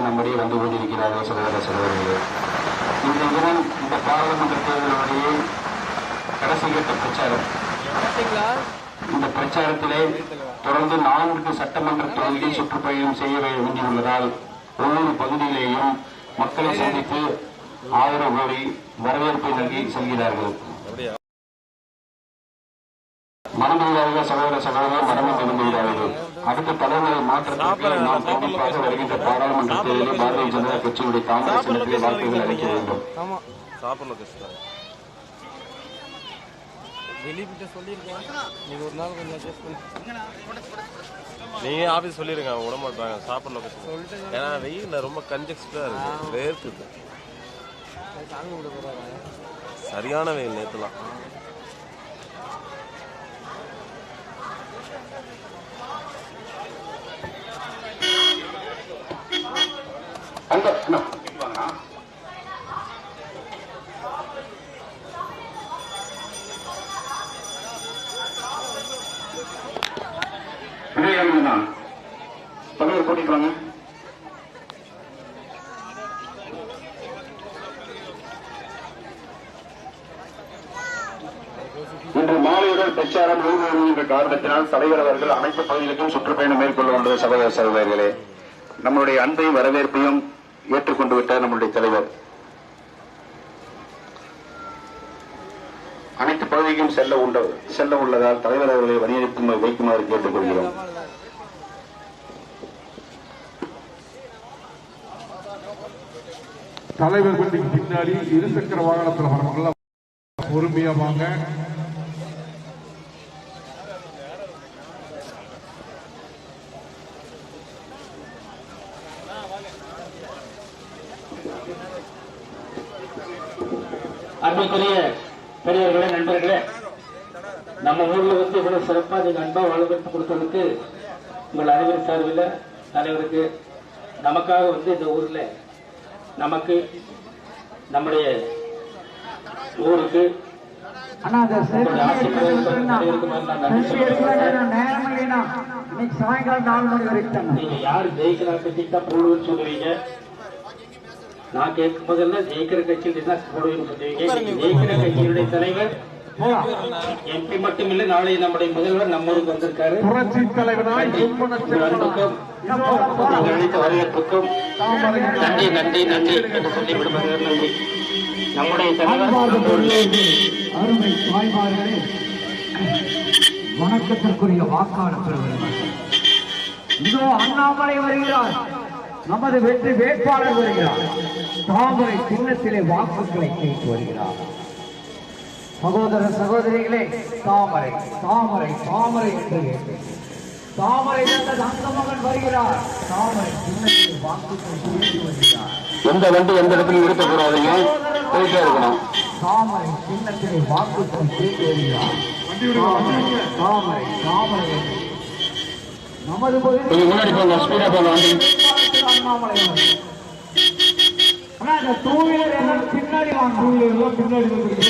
அறிவித்து நம்முடைய வந்து கொண்டிருக்கிறார்கள் சகோதர சகோதரிகளே. இந்த தினம் இந்த பாராளுமன்ற தேர்தலுடைய கடைசி கட்ட பிரச்சாரம். இந்த பிரச்சாரத்திலே தொடர்ந்து நான்கு சட்டமன்ற தொகுதியில் சுற்றுப்பயணம் செய்ய வேண்டியுள்ளதால் ஒவ்வொரு பகுதியிலேயும் மக்களை சந்தித்து ஆதரவு கோரி வரவேற்பை நல்கி செல்கிறார்கள். மனமில்லாத சகோதர சகோதரர் மனமும் விரும்புகிறார்கள் அடுத்த தலைமுறை மாற்றத்திற்கு நாம் கண்டிப்பாக வருகின்ற பாராளுமன்ற தேர்தலில் பாரதிய ஜனதா கட்சியுடைய காங்கிரஸ் இனத்திலே வாக்குகள் அளிக்க வேண்டும். நீங்க ஆபீஸ் சொல்லிருங்க விட மாட்டாங்க ஏன்னா வெயில் ரொம்ப கன்ஜெக்ஸ்டா இருக்கு. வேர்க்குது. சரியான வெயில் நேத்துலாம். கூட்டிட்டு வாங்க இன்று மாலையுடன் பிரச்சாரம் நூறு என்ற காரணத்தினால் தலைவர் அவர்கள் அனைத்து பகுதிகளுக்கும் சுற்றுப்பயணம் மேற்கொள்ள உள்ளது சகோதர சகோதரர்களே நம்மளுடைய அன்பையும் வரவேற்பையும் ஏற்றுக்கொண்டு விட்டார் நம்முடைய தலைவர். அனைத்து பகுதிக்கும் செல்ல உண்ட செல்ல உள்ளதால் தலைவர் அவர்களை வணிகத்துக்கு வைக்குமாறு கேட்டுக்கொள்கிறோம். தலைவர் பின்னாடி இருசக்கர வாகனத்தில் வரவங்களாம் பொறுமையா வாங்க. அன்புக்குரிய பெரியவர்களே நண்பர்களே நம்ம ஊர்ல வந்து இவ்வளவு சிறப்பா நீங்க அன்பா வலுப்படுத்தி கொடுத்ததுக்கு உங்கள் அனைவரும் சார்பில் தலைவருக்கு நமக்காக வந்து இந்த ஊர்ல நமக்கு நம்முடைய ஊருக்கு நீங்க யார் ஜெயிக்கிறா கட்சிக்கு தான் போடுவேன்னு சொல்லுவீங்க. நான் கேட்கும் போதெல்லாம் ஜெயிக்கிற கட்சிக்கு தான் போடுவேன்னு சொல்லுவீங்க? ஜெயிக்கிற கட்சியுடைய தலைவர் எம்பி மட்டும் இல்ல நாளை நம்முடைய முதல்வர் நம்ம ஊருக்கு வந்திருக்காரு. புரட்சி. உங்கள் அன்புக்கும் வரவேற்புக்கும் நன்றி நன்றி நன்றி என்று சொல்லி விடுபடுகிறார் நன்றி. நம்முடைய தலைவர் அருமை தாய்மார்களே வணக்கத்திற்குரிய வாக்காளர் பெறுவர்கள் இதோ அண்ணாமலை வருகிறார். நமது வெற்றி வேட்பாளர் வருகிறார். தாமரை சின்னத்திலே வாக்குகளை கேட்டு வருகிறார். சகோதர சகோதரிகளே தாமரை தாமரை தாமரை என்று தாமரை அந்த மகன் வருகிறார். தாமரை சின்னத்திலே வாக்குகளை கேட்டு வருகிறார். எந்த வண்டி எந்த இடத்துல இருக்கக்கூடாதுங்க. போயிட்டே இருக்கணும். தாமரை சின்னத்திலே வாக்குகள் கேட்டு வருகிறார். தாமரை, தாமரை. நமது முன்னாடி போங்க ஸ்பீடா போங்க வண்டி அண்ணாமலை அவர்கள். இந்த wheeler எல்லாம் பின்னாடி வாங்க. பின்னாடி வந்துருங்க.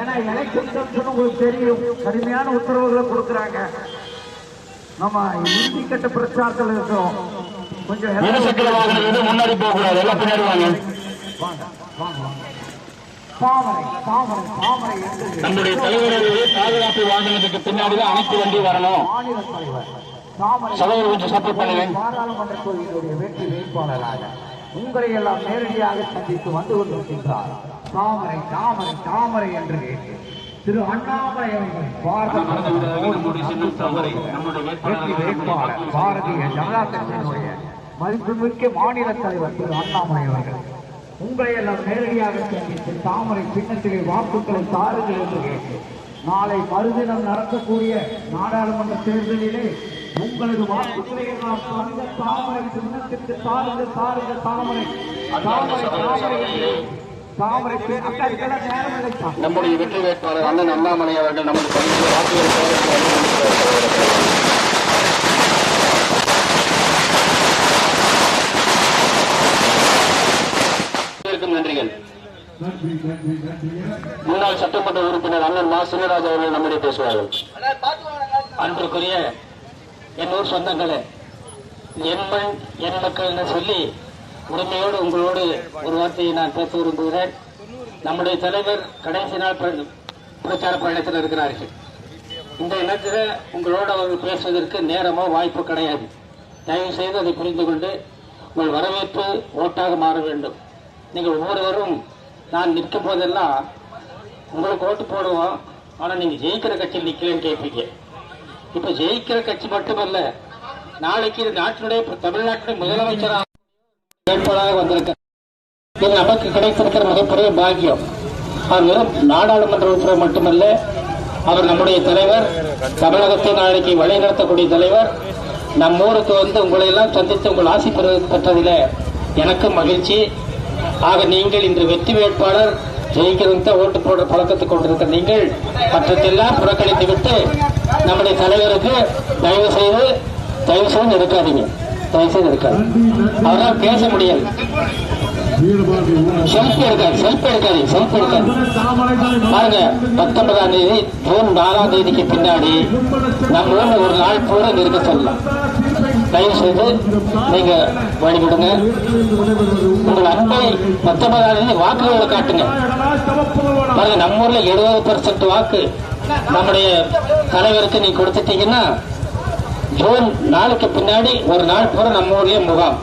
ஏன்னா election commission உங்களுக்கு தெரியும். கடுமையான உத்தரவுகளை கொடுக்கறாங்க. நம்ம இறுதி கட்ட பிரச்சாரத்தில் இருக்கிறோம் கொஞ்சம் முன்னாடி போக கூடாது எல்லாம் பின்னாடி வாங்க. வாங்க, வாங்க, வாங்க. தாமரை தாமரை தாமரை என்று நம்முடைய தலைவருடைய பாதுகாப்பு வாகனத்துக்கு பின்னாடி தான் அனைத்து வண்டி வரணும். தலைவர். கொஞ்சம் சப்போர்ட் பண்ணுங்க. பாராளுமன்ற தொகுதியுடைய வெற்றி வேட்பாளராக. உங்களை எல்லாம் நேரடியாக சந்தித்து வந்து கொண்டிருக்கின்றார். தாமரை தாமரை தாமரை என்று கேட்டு திரு அண்ணாமலை அவர்கள் வேட்பாளர் பாரதிய ஜனதா கட்சியினுடைய மதிப்புமிக்க மாநில தலைவர் திரு அண்ணாமலை அவர்கள். உங்களை எல்லாம் நேரடியாக சந்தித்து தாமரை சின்னத்திலே வாக்குகளை தாருங்கள் என்று கேட்டு நாளை மறுதினம் நடக்கக்கூடிய நாடாளுமன்ற தேர்தலிலே உங்களது வாக்குகளை தாமரை சின்னத்திற்கு தாமரை தாமரை தாமரை. நம்முடைய வெற்றி வேட்பாளர் அண்ணன் அண்ணாமலை அவர்கள் நமது வருகிறார். அனைவருக்கும் நன்றிகள். முன்னாள் சட்டமன்ற உறுப்பினர் அண்ணன் மா. சின்னராஜ் அவர்கள் நம்முடைய பேசுவார்கள். அன்றுக்குரிய என் ஊர் சொந்தங்களே என் மண் என் மக்கள்னு சொல்லி உரிமையோடு உங்களோடு ஒரு வார்த்தையை நான் பேச விரும்புகிறேன். நம்முடைய தலைவர் கடைசி நாள் பிரச்சார பயணத்தில் இருக்கிறார்கள். இந்த இடத்தில் உங்களோடு அவர்கள் பேசுவதற்கு நேரமோ வாய்ப்பு கிடையாது. தயவு செய்து அதை புரிந்து கொண்டு உங்கள் வரவேற்பு ஓட்டாக மாற வேண்டும். நீங்கள் ஒவ்வொருவரும் நான் நிற்கும் போதெல்லாம் உங்களுக்கு ஓட்டு போடுவோம் ஆனால் நீங்கள் ஜெயிக்கிற கட்சியில் நிற்கலன்னு கேட்பீங்க. இப்ப ஜெயிக்கிற கட்சி மட்டுமல்ல நாளைக்கு இந்த நாட்டினுடைய தமிழ்நாட்டினுடைய முதலமைச்சராக வேட்பாளராக வந்திருக்க இது நமக்கு கிடைத்திருக்கிற மிகப்பெரிய பாக்கியம். அவர் வெறும் நாடாளுமன்ற உறுப்பினர் மட்டுமல்ல அவர் நம்முடைய தலைவர் தமிழகத்தை நாளைக்கு வழிநடத்தக்கூடிய தலைவர் நம்ம ஊருக்கு வந்து உங்களை எல்லாம் சந்தித்து உங்கள் ஆசி பெற்றதில் எனக்கும் மகிழ்ச்சி. ஆக நீங்கள் இன்று வெற்றி வேட்பாளர் ஜெயிக்கிறதுக்கு ஓட்டு போடுற பழக்கத்தை கொண்டிருக்கிற நீங்கள் மற்றதெல்லாம் புறக்கணித்து விட்டு நம்முடைய தலைவருக்கு தயவு செய்து தயவு செய்து இருக்காதீங்க தயவு செய்து இருக்காது அவரால் பேச முடியாது. செல்ஃபி எடுக்காது செல்ஃபி எடுக்காதீங்க செல்ஃபி எடுக்காது பாருங்க பத்தொன்பதாம் தேதி ஜூன் நாலாம் தேதிக்கு பின்னாடி நம்ம ஊர்ல ஒரு நாள் பூரா இருக்க சொல்லலாம். தயவு செய்து நீங்க வழிவிடுங்க உங்கள் அன்பை பத்தொன்பதாம் தேதி வாக்குகளை காட்டுங்க. பாருங்க நம்ம ஊர்ல எழுபது பெர்சென்ட் வாக்கு நம்முடைய தலைவருக்கு நீ கொடுத்துட்டீங்கன்னா ஜூன் நாளுக்கு பின்னாடி ஒரு நாள் பூரா நம்ம முகாம்.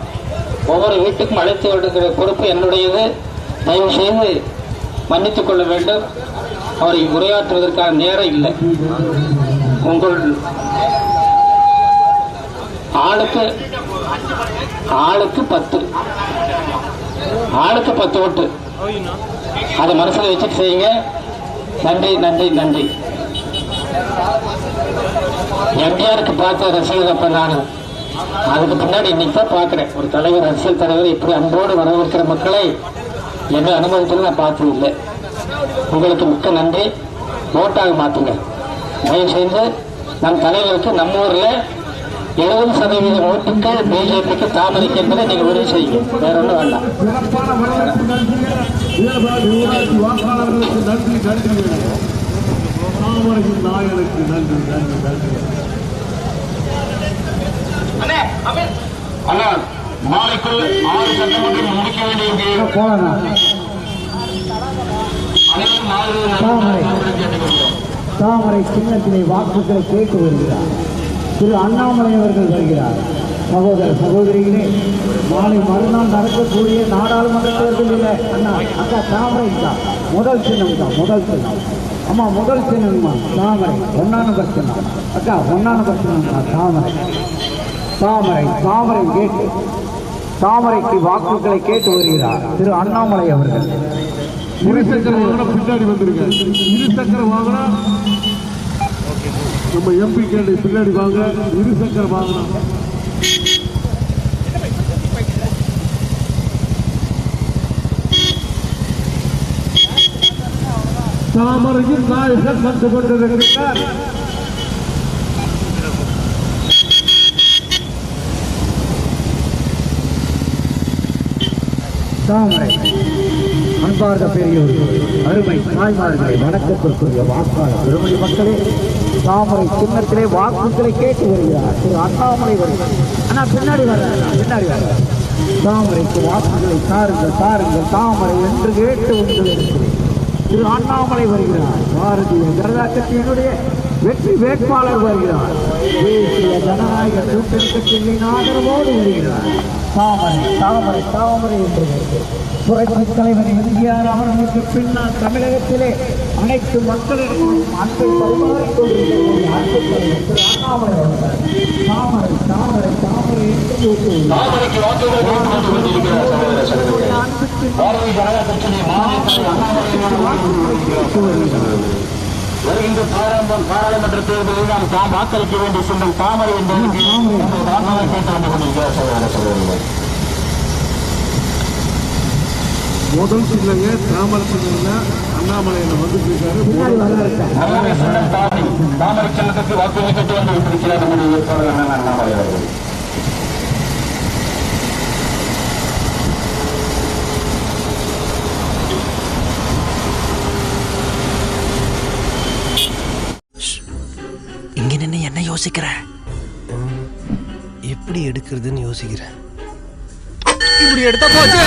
ஒவ்வொரு வீட்டுக்கும் அழைத்து வருகிற பொறுப்பு என்னுடையது. தயவு செய்து மன்னித்துக் கொள்ள வேண்டும். அவரை உரையாற்றுவதற்கான நேரம் இல்லை. உங்கள் ஆளுக்கு ஆளுக்கு பத்து. ஆளுக்கு பத்து ஓட்டு. அதை மனசுல வச்சுட்டு செய்யுங்க. நன்றி நன்றி நன்றி. எம்ஜிஆருக்கு பார்த்த ரசிகர் அப்ப நான். அதுக்கு பின்னாடி இன்னைக்கு தான் பார்க்குறேன். ஒரு தலைவர் அரசியல் தலைவர் இப்படி அன்போடு வரவேற்கிற மக்களை எந்த அனுபவத்திலும் நான் பார்த்தது இல்லை உங்களுக்கு மிக்க நன்றி. ஓட்டாக மாத்துங்க. தயவு செய்து நம் தலைவருக்கு நம்ம ஊர்ல எழுபது சதவீத ஓட்டுக்கு பிஜேபிக்கு தாமரைக்கு என்பதை நீங்க உறுதி செய்யுங்க. வேற ஒன்றும் வேண்டாம். வாக்காளர்களுக்கு நன்றி நன்றி. தாமரையின் நாயனுக்கு நன்றி நன்றி நன்றி. அண்ணா நாளைக்குள் ஆறு சட்டமன்றம் முடிக்க வேண்டிய போலாம் அனைவரும் ஆறு தாமரை தாமரை சின்னத்திலே வாக்குகளை கேட்டு வருகிறார் திரு அண்ணாமலை அவர்கள் வருகிறார். சகோதர சகோதரிகளே நாளை மறுநாள் நடக்கக்கூடிய நாடாளுமன்ற தேர்தலில் அண்ணா அக்கா தாமரை தான் முதல் சின்னம் தான் முதல் சின்னம். அம்மா முதல் சின்னம்மா தாமரை ஒன்னா நம்பர் சின்னம் அக்கா ஒன்னா நம்பர் தாமரை. தாமரை தாமரை கேட்டு தாமரைக்கு வாக்குகளை கேட்டு வருகிறார். திரு அண்ணாமலை அவர்கள். இருசக்கர வாகனம் பின்னாடி வந்திருக்க. இருசக்கர வாகனம். நம்ம எம்பி கேட்டு பின்னாடி வாங்க. இருசக்கர வாகனம். தாமரையின் நாயகர் வந்து கொண்டிருக்கிறார். தாமரை அன்பார்ந்த பெரியோர்கள் அருமை தாய்மார்களை வணக்கத்திற்குரிய வாக்காளர் பெருமொழி மக்களே தாமரை சின்னத்திலே வாக்குகளை கேட்டு வருகிறார். திரு அண்ணாமலை வருகிறார். அண்ணா பின்னாடி வர பின்னாடி வர தாமரைக்கு வாக்குகளை தாருங்கள் தாருங்கள் தாமரை என்று கேட்டு வந்து திரு அண்ணாமலை வருகிறார். பாரதிய ஜனதா கட்சியினுடைய வெற்றி வேட்பாளர் வருகிறார். தேசிய ஜனநாயக கூட்டணி கட்சியின் ஆதரவோடு வருகிறார். தாமரை தாமரை தாமரை என்று புரட்சி தலைவர் எம்ஜிஆர் அவர்களுக்கு பின்னால் தமிழகத்திலே அனைத்து மக்களிடமும் அன்பை பரிமாறிக்கொண்டிருக்கிற அன்பு தலைவர் திரு அண்ணாமலை அவர்கள். தாமரை தாமரை தாமரை என்று கூட்டுகிறார். தாமரைக்கு பாரதிய ஜனதா கட்சியின் மாநில வருகின்ற பாராளுமன்ற தேர்தலில் நாம் தாம் வாக்களிக்க வேண்டிய சின்னம் தாமரை என்பதற்கு கேட்டு வந்து கொண்டிருக்கிறார் முதல் சின்னங்க தாமரை சின்ன அண்ணாமலையில வர்றாரு நம்முடைய சின்னம் தாமரை தாமரை சின்னத்துக்கு வாக்குகளை கேட்டு வந்து அண்ணன் அண்ணாமலை அவர்கள். யோசிக்கிற எப்படி எடுக்கிறதுன்னு யோசிக்கிறேன். இப்படி எடுத்தா போச்சு?